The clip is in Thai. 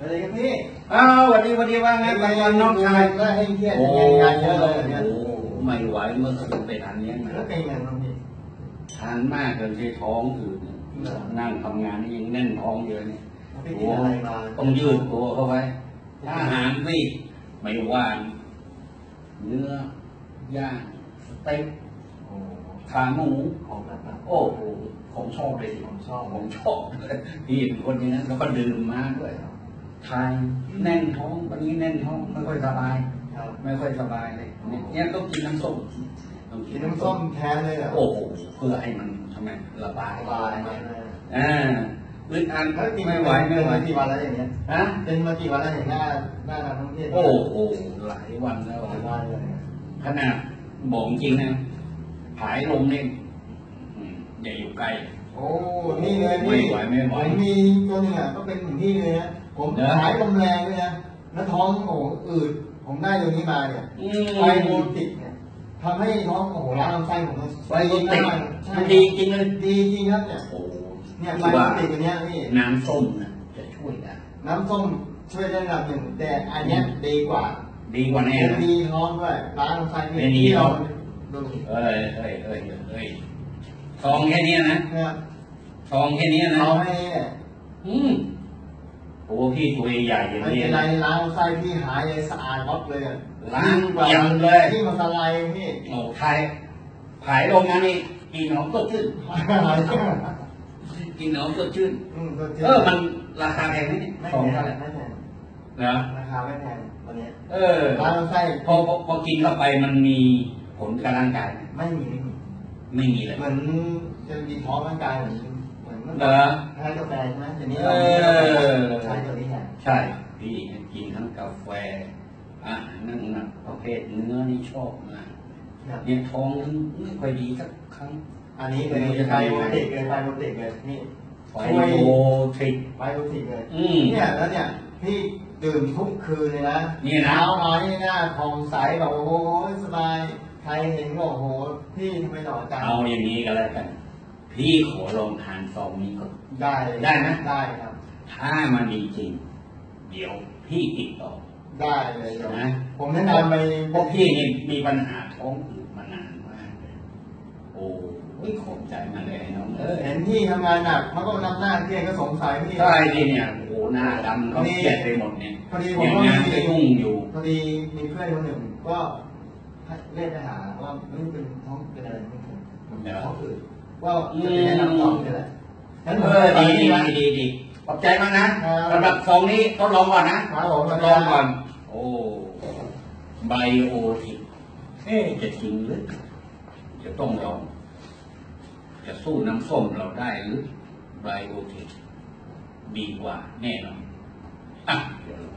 อะไรกันพี่อ้าววันนี้วันนี้ว่าไงบางวันน้องชายก็ให้เครียดโอ้งานเยอะเลยเนี่ยโหไม่ไหวเมื่อคืนไปทานเลี้ยงมาแล้วเป็นไงบ้างพี่ทานมากเลยที่ท้องอืดเนี่ยนั่งทำงานนี่ยังแน่นท้องเยอะเนี่ยพี่กินอะไรมาต้องยืดตัวเข้าไว้อาหารสิไม่ว่าเนื้อย่างสเต็กโอ้ขาหมูของแบบนั้นโอ้โหผมชอบเลยสิผมชอบผมชอบเลยพี่เป็นคนอย่างนั้นแล้วก็ดื่มมาด้วย ทานแน่นท้องวันนี้แน่นท้องไม่ค่อยสบายครับไม่ค่อยสบายเลยเนี่ยเนี่ยต้องกินน้ำส้มต้องกินน้ำส้มแทนเลยเหรอโอ้โหเพื่อให้มันทำไมระบายสบายมากเลยอ่าอึดอัดแล้วกินไม่ไหวไม่เป็นไหวมากี่วันแล้วอย่างเงี้ยฮะเป็นมากี่วันแล้วอย่างหน้าหน้านักท่องเที่ยวโอ้โหหลายวันแล้วหลายวันเลยขนาดบอกจริงนะผายลมเนี่ยอืมอย่าอยู่ใกล้โอ้นี่เลยไม่พี่ไหวไม่ไหวผมมีตัวหนึงอะก็เป็นอย่างที่เลยนะ ผมเหรอหายลมแรงเลยนะแล้วท้องโอ้โหอืดผมได้ตัวนี้มาเนี่ยอืมไฟโบติกเนี่ยทำให้ท้องโอ้โหล้างลำไส้ผมมันไฟโบติกใช่มันดีจริงเลยดีจริงครับเนี่ยโอ้โหเนี่ยไฟที่โบว่าติกอันเนี้ยพี่น้ำส้มนะจะช่วยได้น้ำส้มช่วยได้ระดับหนึ่งแต่อันเนี้ยดีกว่า ดีกว่าแน่เป็นนะดีท้องด้วยล้างลำไส้เป็นดีที่เราท้องดูสิเอ้ยเอ้ยเอ้ยเอ้ยซองแค่เนี้ยนะนะครับซองแค่เนี้ยนะเอาให้เนี่ยอืม โอ้พี่ตัวใหญ่อย่างไม่นี้เป็นไรล้างลำไส้พี่หายเลยสะอาดวัดเลยอะล้างดีกว่าอย่างเลยที่มันสลายพี่โอ้ไทยผายลงมานี่กินหนอมสดชื่นกินหนอมสดชื่นอืมก็จริงเออมันราคาแพงไหมเนี่ยไม่สองแพเท่างไหร่ไม่แพงเหรอราคาไม่แพงตัวเนี้ยเออล้างลำไส้พอพอพอกินเข้าไปมันมีผลกับร่างกายไหมไม่มีไม่มีไม่มีเลย เหมือนจะมีท้องร่างกายเหมือน เหมือนมันเหรอทานกาแฟใช่ไหมแต่นี้เอเราอใช้ตัวนี้แทนใช่พี่กินทั้งกาแฟอาหารนั่งหนักประเภทเนื้อนี่ชอบมากครับเนี่ยท้องไม่ค่อยดีสักครั้ง อันนี้เลยไฟโบติกเลยไฟโบติกเลยนี่ไฟโบทริกไฟโบติกเลยอืมเนี่ยแล้วเนี่ยพี่ดื่มทุกคืนเลยนะเนี่ยนะเช้ามานี่หน้าผ่องใสแบบโอ้โหสบายใครเห็นก็โอ้โหพี่ทำไมหล่อจังเอาอย่างนี้ก็แล้วกัน พี่ขอลองทานซองนี้ก่อน ได้เลยได้ไหมได้ครับ ถ้ามันดีจริง เดี๋ยวพี่ติดต่อ ได้เลยเดี๋ยวนะ ผมแนะนำไปเพราะพี่นี่มีปัญหาท้องอืดมานานมากเลยโอ้ยขอบใจมากเลยไอ้น้องเออเห็นพี่ทำงานหนักเขาก็นำหน้าเครียดก็สงสัยพี่ ใช่ดิเนี่ยโอ้โหหน้าดำเขาเครียดไปหมดเนี่ยพอดีผมเนี่ยก็งานมีก็ยุ่งอยู่ พอดีมีเพื่อนคนหนึ่งก็ให้เรียกไปหาว่าไม่เป็นท้องเป็นอะไรไม่เป็นมันเป็นท้องอืด ว่าจะไปแนะนำต่อนี่แหละงั้นผเอมอไปดีที่ดีร้านดีดีขอบใจมากนะครับสำหรับซองนี้ทดลองก่อนนะครับผมทดลองก่อน โอ้ไบโอทิกเอ๊ะจะจริงหรือจะต้องลอง จะสู้น้ำส้มเราได้หรือไบโอทิกดีกว่าแน่นอนอะเดี๋ยวลอง